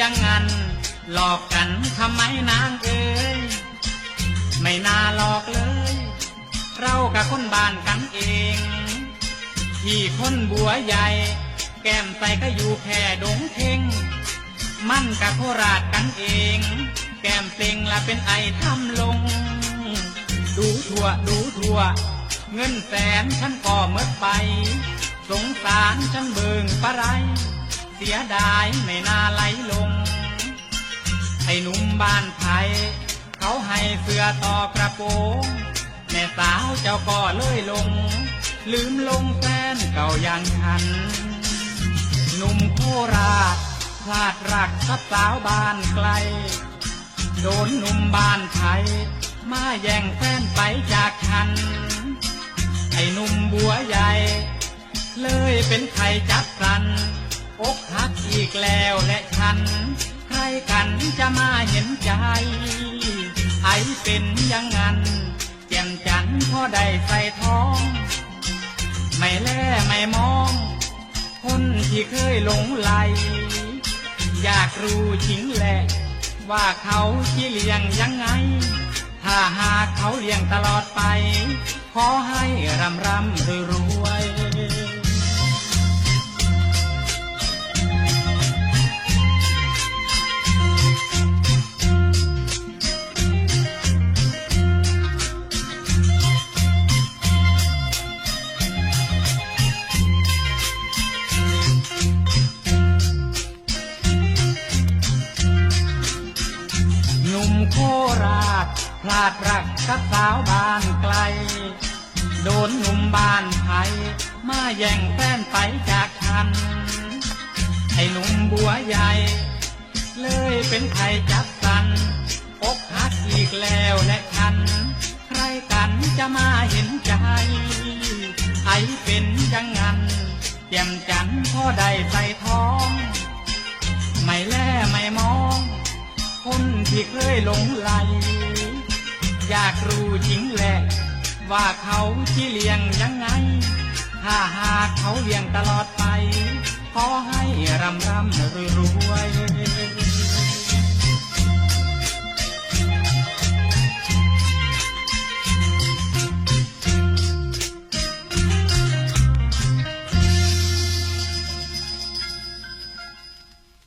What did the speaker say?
ยังงั้น หลอกกันทำไมนางเอ๋ยไม่น่าหลอกเลย เรากับคนบ้านกันเอง ที่คนบัวใหญ่ แก้มใสก็อยู่แค่ดงเทงมั่นกับโคราชกันเอง แก้มเปล่งละเป็นไอทำลง ดูทั่วดูทั่ว เงินแสนฉันก็เมื่อไป สงสารฉันเบิงปะไร เสียดายไม่น่าไหลลง ไอ้หนุ่มบ้านไทยเขาให้เสื้อต่อกระโปรงแม่สาวเจ้าก็เลยลง ลืมลงแฟนเก่าอย่างฉัน หนุ่มโคราชพลาดรักกับสาวบ้านไกล โดนหนุ่มบ้านไทย มาแย่งแฟนไปจากฉัน ไอ้หนุ่มบัวใหญ่ เลยเป็นไข่จับสัน อกหักอีกแล้วและฉัน ใครกันจะมาเห็นใจ ไอเป็นยังงั้นแจ่มจันพอได้ใส่ท้อง ไม่แล่ไม่มอง คนที่เคยหลงไหล อยากรู้จริงแหละ ว่าเขาที่เลี้ยงยังไง ถ้าหากเขาเลี้ยงตลอดไป ขอให้รำรำรวยรวย ลาดรักกับสาวบ้านไกล โดนหนุ่มบ้านไทย มาแย่งแฟนไปจากฉัน ไอ้หนุ่มบัวใหญ่ เลยเป็นไข่จับสันอกหักอีกแล้วและฉัน ใครกันจะมาเห็นใจ ไอเป็นยังงันแจ่มจันทร์พอได้ใส่ท้อง ไม่แล่ไม่มอง คนที่เคยหลงไหล อยากรู้จริงแหละ ว่าเขาที่เลี้ยงยังไง ถ้าหากเขาเลี้ยงตลอดไป ขอให้รำรำรวยรวย